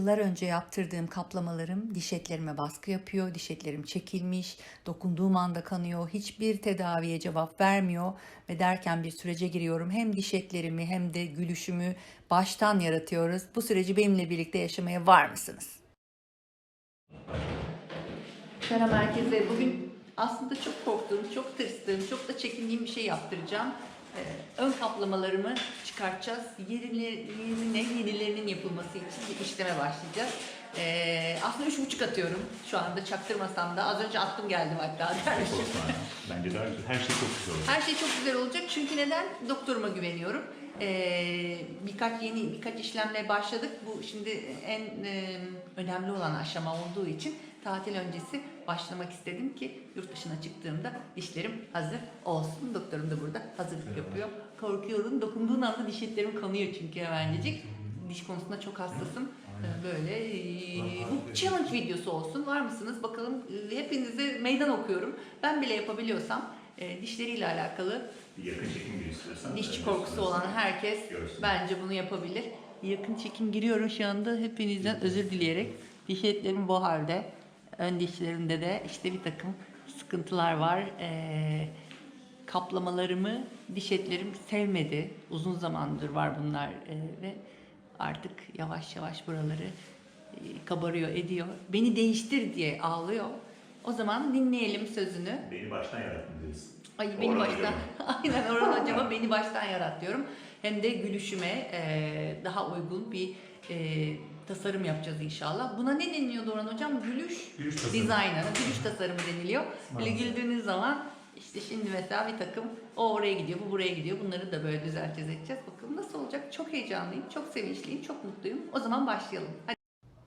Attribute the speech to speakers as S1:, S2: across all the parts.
S1: Yıllar önce yaptırdığım kaplamalarım diş etlerime baskı yapıyor. Diş etlerim çekilmiş, dokunduğum anda kanıyor. Hiçbir tedaviye cevap vermiyor ve derken bir sürece giriyorum. Hem diş etlerimi hem de gülüşümü baştan yaratıyoruz. Bu süreci benimle birlikte yaşamaya var mısınız? Merhaba herkese. Bugün aslında çok korktuğum, çok tırstığım, çok da çekindiğim bir şey yaptıracağım. Ee, ön kaplamalarımı çıkartacağız. Yenilerine, yenilerinin yapılması için bir işleme başlayacağız. Ee, aslında üç buçuk atıyorum şu anda çaktırmasam da. Az önce attım geldim hatta dermişim.
S2: Bence daha güzel. Her şey çok güzel oldu.
S1: Her şey çok güzel olacak çünkü neden? Doktoruma güveniyorum. Ee, birkaç yeni birkaç işlemle başladık. Bu şimdi en e, önemli olan aşama olduğu için tatil öncesi başlamak istedim ki yurt dışına çıktığımda dişlerim hazır olsun. Doktorum da burada hazırlık yapıyor. Korkuyorum. Dokunduğun anda diş etlerim kanıyor çünkü hemencecik. Diş konusunda çok hassasım. Ee, Böyle bu challenge videosu olsun. Var mısınız? Bakalım e, hepinize meydan okuyorum. Ben bile yapabiliyorsam e, dişleriyle alakalı
S2: yakın çekim istiyorsan.
S1: dişçi korkusu olan herkes
S2: görsün.
S1: bence bunu yapabilir. Yakın çekim giriyorum şu anda hepinizden özür dileyerek. Diş etlerim bu halde. Ön dişlerimde de işte bir takım sıkıntılar var. Ee, kaplamalarımı diş etlerim sevmedi. Uzun zamandır var bunlar ee, ve artık yavaş yavaş buraları e, kabarıyor ediyor. Beni değiştir diye ağlıyor. O zaman dinleyelim sözünü.
S2: Beni baştan yarattın diyorsun.
S1: Ay beni
S2: Orhan
S1: baştan, aynen Orhan hocama beni baştan yarat diyorum. Hem de gülüşüme e, daha uygun bir e, tasarım yapacağız inşallah. Buna ne deniliyordu Orhan hocam? Gülüş,
S2: Gülüş
S1: designer, gülüş tasarımı deniliyor. Böyle güldüğünüz zaman işte şimdi mesela bir takım o oraya gidiyor, bu buraya gidiyor. Bunları da böyle düzelteceğiz edeceğiz. Bakalım nasıl olacak? Çok heyecanlıyım, çok sevinçliyim, çok mutluyum. O zaman başlayalım. Hadi.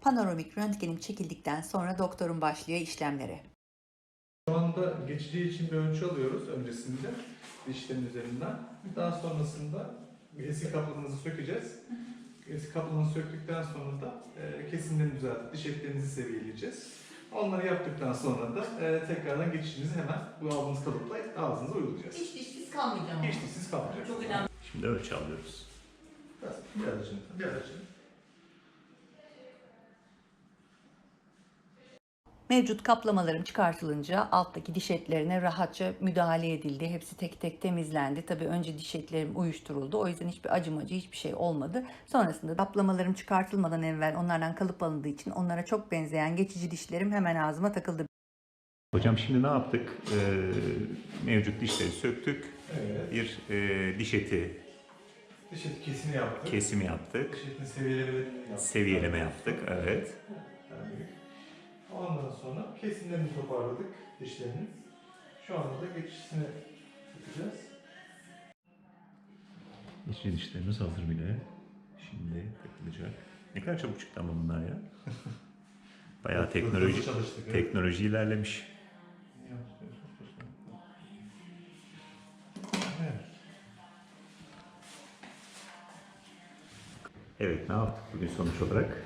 S1: Panoramik röntgenim çekildikten sonra doktorum başlıyor işlemlere.
S3: Şu anda geçici için bir ölçü alıyoruz öncesinde dişlerin üzerinden. Daha sonrasında bir eski kaplamanızı sökeceğiz. Eski kaplamanızı söktükten sonra da e, kesimlerini düzeltip diş etlerinizi seviyeleyeceğiz. Onları yaptıktan sonra da e, tekrardan geçişinizi hemen bu aldığınız kalıpla ağzınıza uygulayacağız.
S1: Hiç dişsiz kalmayacağım.
S3: Hiç dişsiz kalmayacak.
S1: Çok önemli.
S2: Şimdi ölçü alıyoruz.
S3: Biraz, biraz açın, biraz açın.
S1: Mevcut kaplamalarım çıkartılınca alttaki diş etlerine rahatça müdahale edildi. Hepsi tek tek temizlendi. Tabii önce diş etlerim uyuşturuldu. O yüzden hiçbir acımacı hiçbir şey olmadı. Sonrasında kaplamalarım çıkartılmadan evvel onlardan kalıp alındığı için onlara çok benzeyen geçici dişlerim hemen ağzıma takıldı.
S2: Hocam şimdi ne yaptık? Ee, mevcut dişleri söktük.
S3: Evet.
S2: Bir e, diş eti
S3: Diş eti kesimi yaptık.
S2: kesimi yaptık.
S3: Diş etini seviyeleme yaptık.
S2: Seviyeleme yaptık. Evet.
S3: Ondan sonra kesimlerini toparladık dişlerinin. Şu anda da geçişini yapacağız.
S2: Geçici dişlerimiz hazır bile. Şimdi takılacak. Ne kadar çabuk çıktı ama bunlar ya. Bayağı teknoloji
S3: çalıştık. evet.
S2: teknoloji ilerlemiş.
S3: Evet.
S2: Evet ne yaptık bugün sonuç olarak?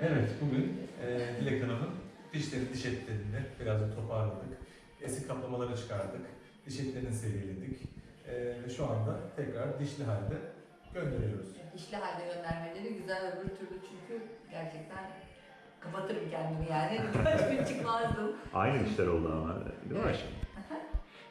S3: Evet, bugün e, Dilek Hanım'ın dişleri, diş etlerini biraz da toparladık. Eski kaplamaları çıkardık. Diş etlerini seviyeledik. E, ve şu anda tekrar dişli halde gönderiyoruz.
S1: Dişli halde göndermeleri güzel öbür türlü çünkü gerçekten kapatırım kendimi yani. Birkaç gün çıkmazdım.
S2: Aynı dişler oldu ama değil mi
S1: Evet.
S2: Ayşe?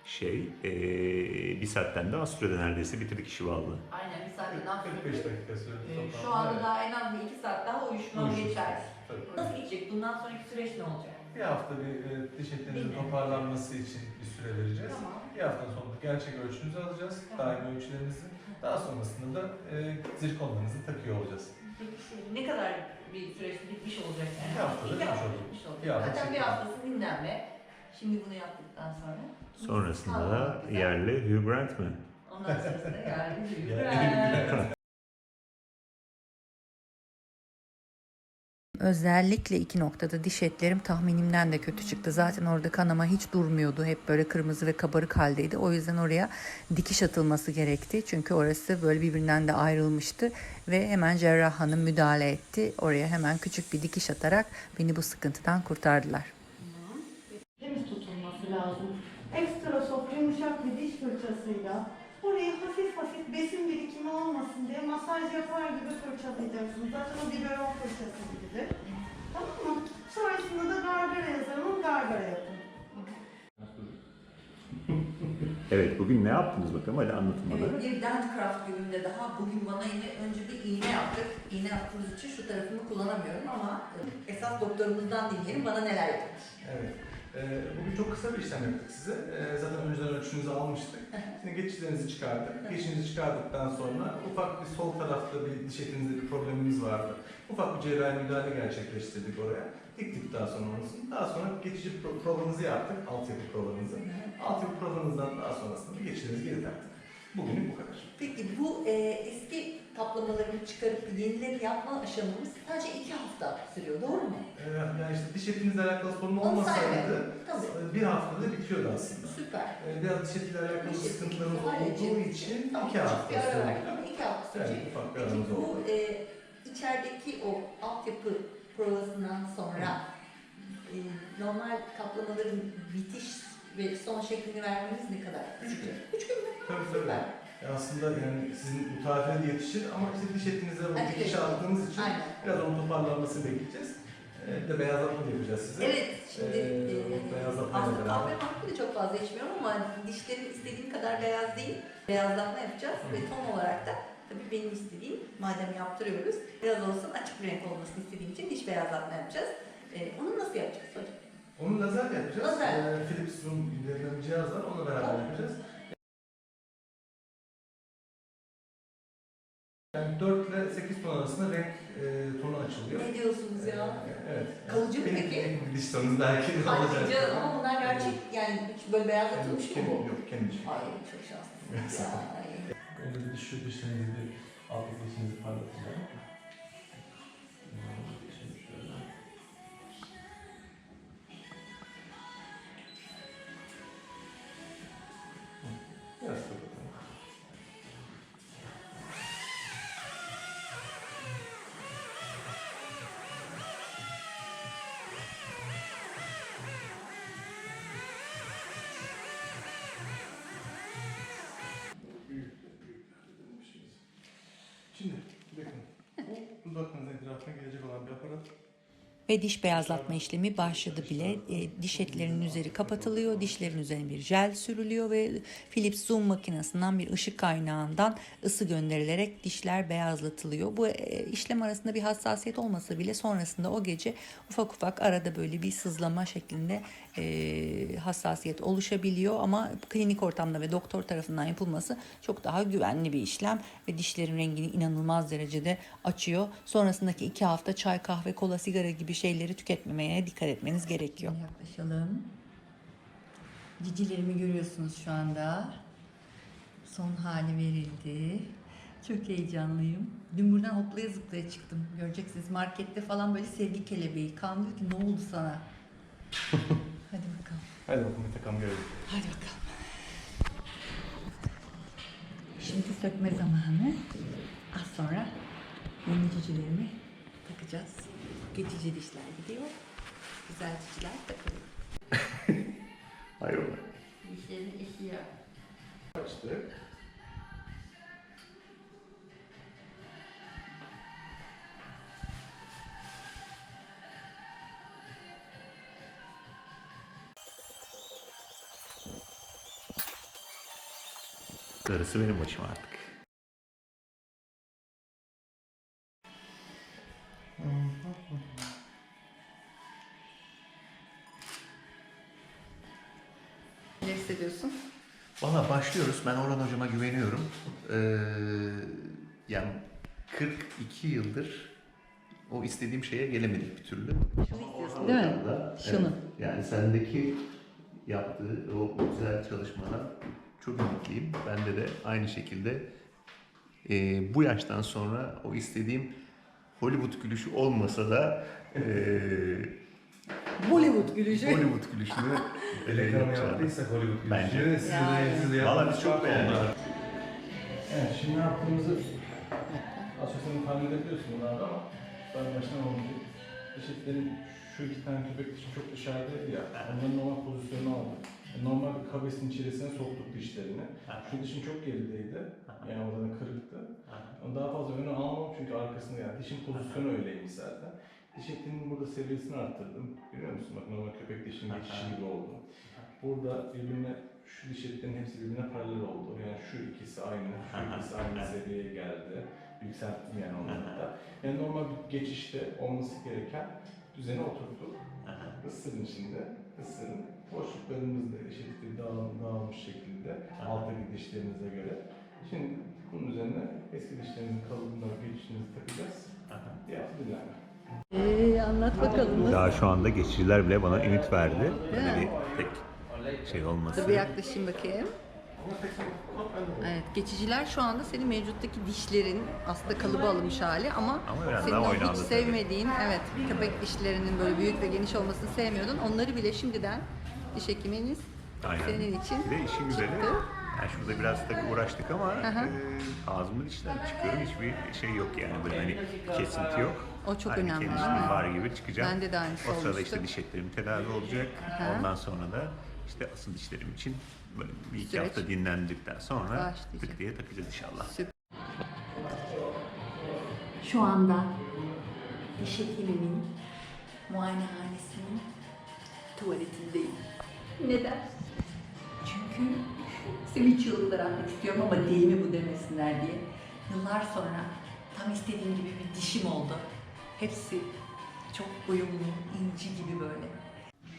S2: Şey, eee, bir saatten de az sürede neredeyse bitirdik işi vallahi.
S1: Aynen bir saatten
S3: 45 dakika sürdü
S1: Ee. Şu anda
S3: Evet.
S1: daha en az bir iki saat daha uyuşmam
S3: Uyuşmuş.
S1: geçer.
S3: Tabii.
S1: Nasıl gidecek? Bundan sonraki süreç ne olacak?
S3: Bir hafta bir e, diş etlerinizin
S1: Bilmiyorum.
S3: toparlanması için bir süre vereceğiz.
S1: Tamam.
S3: Bir haftanın sonunda gerçek ölçünüzü alacağız.
S1: Tamam.
S3: Daimi ölçülerinizi. Daha sonrasında da e, zirkonlarınızı takıyor olacağız.
S1: Peki şu ne kadar bir süreçte bitmiş olacak yani?
S3: Bir haftada
S1: İki
S3: bitmiş
S1: hafta
S3: olacak.
S1: bitmiş olacak.
S3: Bir hafta
S1: Zaten bir
S3: çekiyor.
S1: haftası dinlenme. Şimdi bunu yaptıktan sonra.
S2: Sonrasında
S1: Tamam,
S2: da
S1: güzel.
S2: yerli Hugh Grant mi?
S1: Ondan sonrasında yani
S3: Yani-
S1: Özellikle iki noktada diş etlerim tahminimden de kötü çıktı. Zaten orada kanama hiç durmuyordu. Hep böyle kırmızı ve kabarık haldeydi. O yüzden oraya dikiş atılması gerekti. Çünkü orası böyle birbirinden de ayrılmıştı. Ve hemen cerrah hanım müdahale etti. Oraya hemen küçük bir dikiş atarak beni bu sıkıntıdan kurtardılar.
S4: temiz tutulması lazım. Ekstra soft yumuşak bir diş fırçasıyla orayı hafif hafif besin birikimi olmasın diye masaj yapar gibi fırçalayacaksınız. Zaten o biberon fırçası gibidir. Tamam mı? Sonrasında da gargara yazarım, gargara yapın.
S2: Evet bugün ne yaptınız bakalım hadi anlatın bana.
S1: Evet, bir Dentcraft gününde daha bugün bana yine önce bir iğne yaptık. İğne yaptığımız için şu tarafımı kullanamıyorum ama esas doktorumuzdan dinleyelim bana neler yapmış.
S3: Evet. Ee, bugün çok kısa bir işlem yaptık size. Ee, zaten önceden ölçünüzü almıştık. Şimdi geçişlerinizi çıkardık. Geçişinizi çıkardıktan sonra ufak bir sol tarafta bir diş etinizde bir probleminiz vardı. Ufak bir cerrahi müdahale gerçekleştirdik oraya. Diktik daha sonra onu. Daha sonra geçici pro- provanızı yaptık. Altyapı provanızı. Altyapı provanızdan daha sonrasında geçişlerinizi geri taktık. Bugünlük bu kadar.
S1: Peki bu e, eski kaplamalarını çıkarıp yenileri yapma aşamamız sadece iki hafta sürüyor doğru mu?
S3: Ee, yani işte diş etinizle alakalı sorun
S1: Onu
S3: olmasaydı.
S1: Tabii.
S3: bir haftada bitiyordu aslında.
S1: Süper.
S3: Ee, Biraz diş etiyle alakalı
S1: Diş
S3: sıkıntılarımız olduğu için
S1: Tamam,
S3: iki hafta sürdü.
S1: iki hafta sürecek.
S3: Evet, ufak bir aramız
S1: bu e, içerideki o altyapı provasından sonra e, normal kaplamaların bitiş ve son şeklini vermeniz ne kadar?
S3: Üç gün.
S1: Üç gün mü?
S3: Tabii tabii.
S1: Süper.
S3: Ya aslında yani sizin bu tarife de yetişir ama işte diş
S1: Acele
S3: dikişe
S1: edin.
S3: attığınız için
S1: Aynen.
S3: biraz onun toparlanmasını bekleyeceğiz. Ee, de beyazlatma da yapacağız size.
S1: Evet, şimdi
S3: Ee,
S1: e,
S3: beyazlatmayla
S1: aslında kahve mahkû da çok fazla içmiyorum ama dişlerim istediğim kadar beyaz değil. Beyazlatma yapacağız
S3: Hı.
S1: ve ton olarak da tabii benim istediğim, madem yaptırıyoruz, biraz olsun açık bir renk olmasını istediğim için diş beyazlatma yapacağız. E, onu nasıl yapacağız hocam?
S3: Onu lazer yapacağız.
S1: Lazer.
S3: Ee, Philips Zoom bir cihaz var. Onunla beraber yapacağız. 8 ton arasında renk e, tonu açılıyor.
S1: Ne diyorsunuz ya?
S3: Ee, evet.
S1: Kalıcı mı peki?
S3: tonunuz belki olacak.
S1: canım ama bunlar gerçek yani hiç böyle beyazlatılmış mı
S3: Kendi-
S1: bu?
S3: Yok, kendi dişim.
S1: Ay çok şanslısınız ya. Ay.
S3: Önce bir şu dişlerinizi bir alt dişinizi parlatacağım.
S5: Ve diş beyazlatma işlemi başladı bile. E, diş etlerinin üzeri kapatılıyor, dişlerin üzerine bir jel sürülüyor ve Philips Zoom makinesinden bir ışık kaynağından ısı gönderilerek dişler beyazlatılıyor. Bu e, işlem arasında bir hassasiyet olmasa bile sonrasında o gece ufak ufak arada böyle bir sızlama şeklinde e, hassasiyet oluşabiliyor ama klinik ortamda ve doktor tarafından yapılması çok daha güvenli bir işlem ve dişlerin rengini inanılmaz derecede açıyor. Sonrasındaki iki hafta çay, kahve, kola, sigara gibi şeyleri tüketmemeye dikkat etmeniz gerekiyor.
S6: Yaklaşalım. Cicilerimi görüyorsunuz şu anda. Son hali verildi. Çok heyecanlıyım. Dün buradan hoplaya zıplaya çıktım. Göreceksiniz markette falan böyle sevgi kelebeği. Kan diyor ki ne oldu sana? Hadi bakalım.
S3: Hadi bakalım bir takalım görelim.
S6: Hadi bakalım. Şimdi sökme zamanı. Az sonra yeni cicilerimi takacağız. Geçici dişler gidiyor. Güzel dişler takılıyor.
S2: Hayrola.
S6: Dişlerin eşiyor.
S3: Açtık.
S2: Darısı benim başıma artık. Başlıyoruz. Ben Orhan hocama güveniyorum. Ee, yani 42 yıldır o istediğim şeye gelemedik bir türlü.
S6: Şunu istiyorsun değil mi?
S2: Da,
S6: Şunu.
S2: evet, yani sendeki yaptığı o güzel çalışmadan çok ümitliyim. Bende de aynı şekilde e, bu yaştan sonra o istediğim Hollywood gülüşü olmasa da e,
S1: Bollywood gülüşü.
S2: Hollywood gülüşünü e, yapacağım.
S3: yaptıysak Hollywood
S2: Bence.
S3: gülüşü, siz de, siz de
S2: Valla biz çok beğendik.
S3: Evet, şimdi ne yaptığımızı aslında tahmin edebiliyorsun bunlarda ama ben baştan olmayacak. Eşitlerin şu iki tane köpek dişi çok dışarıdaydı ya, onların normal pozisyonu aldık. Yani normal bir kabesin içerisine soktuk dişlerini. Şu dişin çok gerideydi, yani oradan kırıktı. Onu daha fazla öne almam çünkü arkasında yani dişin pozisyonu öyleymiş zaten. Diş etinin burada seviyesini arttırdım. Görüyor musun? Bak normal köpek dişinin geçişi gibi oldu. Burada birbirine şu diş etlerin hepsi birbirine paralel oldu. Yani şu ikisi aynı, şu ikisi aynı seviyeye geldi. Yükselttim yani onları da. Yani normal bir geçişte olması gereken düzene oturttuk. Isırın şimdi, ısırın. Boşluklarımız da eşittir dağıl, dağılmış şekilde alttaki dişlerinize göre. Şimdi bunun üzerine eski dişlerimizin kalıbına geçişinizi takacağız. Hafta dinlenme.
S1: Ee, anlat bakalım.
S2: Daha şu anda geçiciler bile bana ümit verdi. Böyle bir tek şey olmasın.
S1: Dur bir yaklaşayım bakayım. Evet, geçiciler şu anda senin mevcuttaki dişlerin aslında kalıbı alınmış hali ama,
S2: Ama biraz
S1: senin
S2: daha
S1: o
S2: oynandı
S1: hiç
S2: tabii.
S1: sevmediğin, evet köpek dişlerinin böyle büyük ve geniş olmasını sevmiyordun. Onları bile şimdiden diş hekiminiz
S2: Aynen.
S1: senin için
S2: Bir de işin güzeli,
S1: çıktı.
S2: yani şurada biraz tabii uğraştık ama e, ağzımın içinden çıkıyorum. Hiçbir şey yok yani böyle hani kesinti yok.
S1: O çok
S2: Aynı
S1: önemli, değil mi?
S2: var gibi çıkacağım.
S1: Bende de aynısı
S2: O sırada
S1: olmuştu.
S2: işte diş etlerim tedavi olacak.
S1: hı.
S2: Ondan sonra da işte asıl dişlerim için böyle bir iki
S1: Süreç.
S2: hafta dinlendikten sonra
S1: Başlayacak.
S2: tık diye takacağız inşallah.
S1: Süper.
S7: Şu anda diş hekimimin muayenehanesinin tuvaletindeyim. Neden? Çünkü seni çığlıklar atmak istiyorum ama değil mi bu demesinler diye. Yıllar sonra tam istediğim gibi bir dişim oldu. Hepsi çok uyumlu, inci gibi böyle.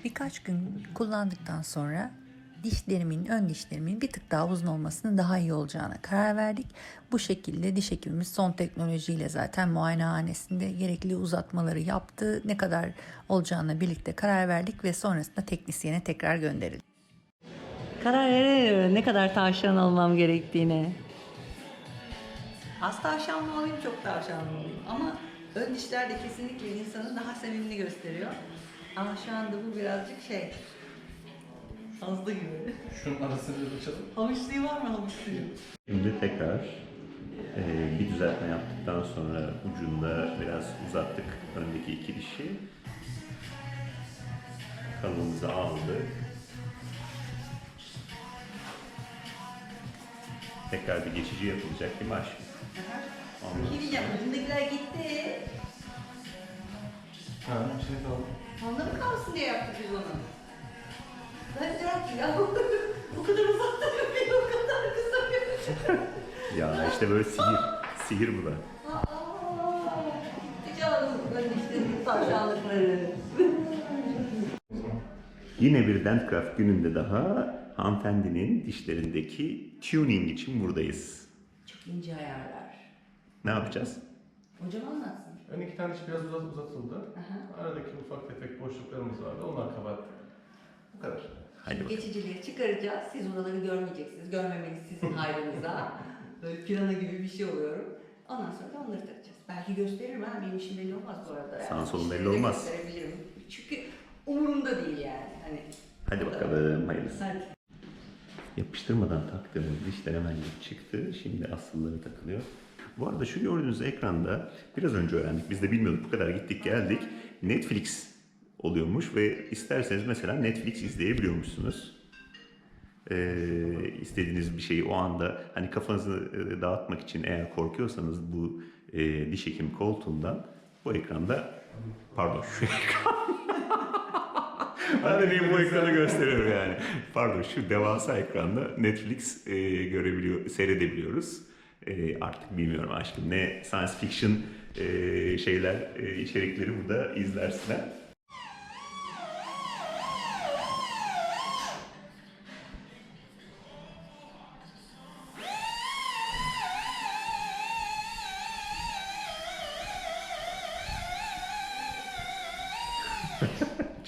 S7: Birkaç gün kullandıktan sonra dişlerimin, ön dişlerimin bir tık daha uzun olmasının daha iyi olacağına karar verdik. Bu şekilde diş hekimimiz son teknolojiyle zaten muayenehanesinde gerekli uzatmaları yaptı. Ne kadar olacağına birlikte karar verdik ve sonrasında teknisyene tekrar gönderildi.
S1: Karar veremiyorum ne kadar tavşan olmam gerektiğine. Az tavşanlı olayım, çok tavşanlı olayım. Ama ön dişler de kesinlikle insanı daha sevimli gösteriyor. Ama şu anda bu birazcık şey, fazla gibi.
S3: Şunun arasını bir açalım.
S1: Havuç suyu var mı havuç suyu?
S2: Şimdi tekrar e, bir düzeltme yaptıktan sonra ucunda biraz uzattık öndeki iki dişi. Kalıbımızı aldık. Tekrar bir geçici yapılacak değil mi aşkım?
S1: Bir diyeceğim, ucundakiler gitti.
S3: Ha, şey oldu.
S1: Onda mı kalsın diye yaptık biz onu. Ben diyorum ki ya bu kadar uzakta bir o kadar kısa bir
S2: Ya işte böyle sihir. Sihir bu da.
S1: Aa, gitti canım dişlerin tavşanlıkları.
S2: Yine bir Dentcraft gününde daha hanımefendinin dişlerindeki tuning için buradayız.
S1: Çok ince ayarlar.
S2: Ne yapacağız?
S1: Hocam anlatsın.
S3: Ön iki tane biraz uzat, uzatıldı.
S1: Aha.
S3: Aradaki ufak tefek boşluklarımız vardı. Onlar kapattık. Bu kadar.
S2: Hadi bakalım.
S1: Geçiciliği çıkaracağız. Siz oraları görmeyeceksiniz. Görmemeniz sizin hayrınıza. Böyle pirana gibi bir şey oluyorum. Ondan sonra da onları takacağız. Belki gösteririm ha. Benim işim belli olmaz bu arada.
S2: Sağın
S1: Yani
S2: solun belli olmaz.
S1: Gösterebilirim. Çünkü umurumda değil yani. Hani
S2: Hadi bakalım hayırlısı.
S1: Hadi.
S2: Yapıştırmadan taktığımız dişler hemen çıktı. Şimdi asılları takılıyor. Bu arada şu gördüğünüz ekranda biraz önce öğrendik. Biz de bilmiyorduk. Bu kadar gittik geldik. Netflix oluyormuş ve isterseniz mesela Netflix izleyebiliyormuşsunuz. Ee, istediğiniz bir şeyi o anda hani kafanızı e, dağıtmak için eğer korkuyorsanız bu e, diş hekim koltuğundan bu ekranda pardon şu ekran ben de bu ekranı gösteriyorum yani. Pardon şu devasa ekranda Netflix e, görebiliyor, seyredebiliyoruz. E, artık bilmiyorum aşkım ne science fiction e, şeyler, e, içerikleri burada izlersinler.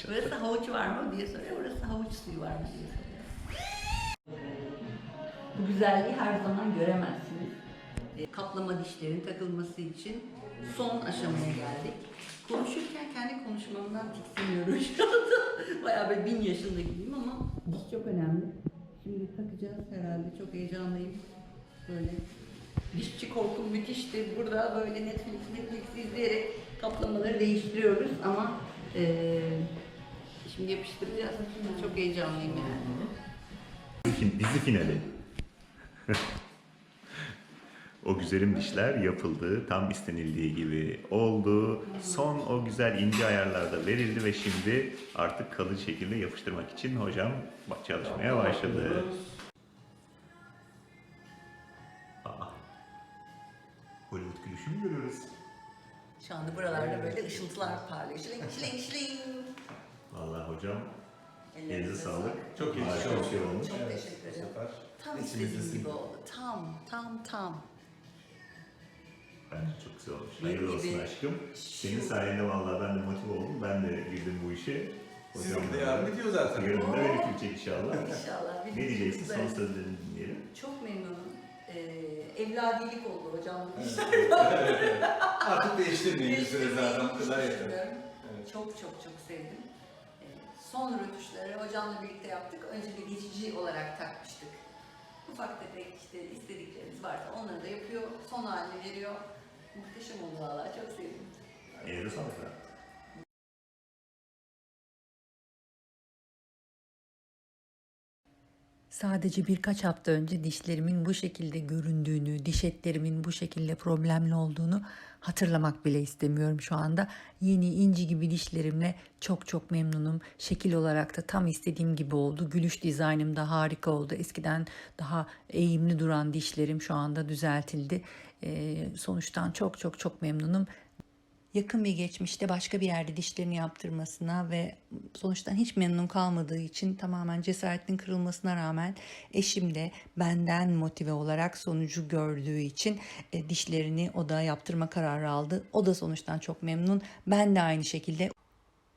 S1: Burası havuç var mı diye soruyor. Burası havuç suyu var mı diye soruyor. Bu güzelliği her zaman göremezsiniz. Kaplama dişlerin takılması için son aşamaya geldik. Konuşurken kendi konuşmamdan tiksiniyorum şu anda. Bayağı bir bin yaşında gibiyim ama diş çok önemli. Şimdi takacağız herhalde. Çok heyecanlıyım. Böyle dişçi korkum müthişti. Burada böyle Netflix, Netflix izleyerek kaplamaları değiştiriyoruz ama eee şimdi yapıştıracağız. Çok heyecanlıyım yani.
S2: Dizi finali. O güzelim dişler yapıldı. Tam istenildiği gibi oldu. Son o güzel ince ayarlarda verildi ve şimdi artık kalıcı şekilde yapıştırmak için hocam bak çalışmaya başladı. Aa. Hollywood gülüşü mü görüyoruz?
S3: Şu anda buralarda böyle ışıltılar parlıyor. Şiling şiling şiling.
S2: Vallahi hocam elinize sağlık.
S8: Çok
S2: bir şey olmuş.
S3: Çok teşekkür ederim. Tam istediğim gibi oldu. Tam, tam, tam.
S2: Bence çok güzel olmuş.
S3: Benim
S2: Hayırlı olsun
S3: gibi
S2: aşkım. Senin sayende vallahi ben de motive oldum. Ben de girdim bu işe.
S8: Sizin de yardım ediyor zaten.
S2: Yarın da külecek inşallah.
S3: İnşallah. bir
S2: ne diyeceksin? Son sözlerini dinleyelim.
S3: Çok memnunum. Ee, evladilik oldu hocam. bu iş.
S8: Artık değiştirmeyin bir süre zaten. Bu kadar yeter.
S3: Düşünüyorum.
S8: Evet.
S3: Çok çok çok sevdim. Ee, son rötuşları hocamla birlikte yaptık. Önce bir geçici olarak takmıştık. Ufak tefek işte istediklerimiz varsa onları da yapıyor. Son halini veriyor. Muhteşem oldu valla. Çok sevdim.
S2: Elinize sağlık.
S1: Sadece birkaç hafta önce dişlerimin bu şekilde göründüğünü, diş etlerimin bu şekilde problemli olduğunu hatırlamak bile istemiyorum şu anda. Yeni inci gibi dişlerimle çok çok memnunum. Şekil olarak da tam istediğim gibi oldu. Gülüş dizaynım da harika oldu. Eskiden daha eğimli duran dişlerim şu anda düzeltildi. Ee, sonuçtan çok çok çok memnunum. Yakın bir geçmişte başka bir yerde dişlerini yaptırmasına ve sonuçtan hiç memnun kalmadığı için tamamen cesaretinin kırılmasına rağmen eşim de benden motive olarak sonucu gördüğü için e, dişlerini o da yaptırma kararı aldı. O da sonuçtan çok memnun. Ben de aynı şekilde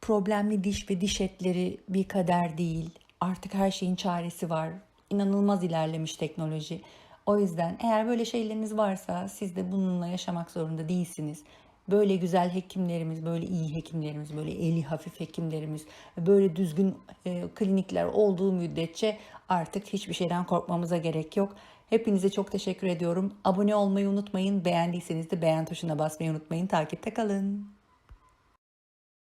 S1: problemli diş ve diş etleri bir kader değil. Artık her şeyin çaresi var. İnanılmaz ilerlemiş teknoloji. O yüzden eğer böyle şeyleriniz varsa siz de bununla yaşamak zorunda değilsiniz. Böyle güzel hekimlerimiz, böyle iyi hekimlerimiz, böyle eli hafif hekimlerimiz, böyle düzgün e, klinikler olduğu müddetçe artık hiçbir şeyden korkmamıza gerek yok. Hepinize çok teşekkür ediyorum. Abone olmayı unutmayın. Beğendiyseniz de beğen tuşuna basmayı unutmayın. Takipte kalın.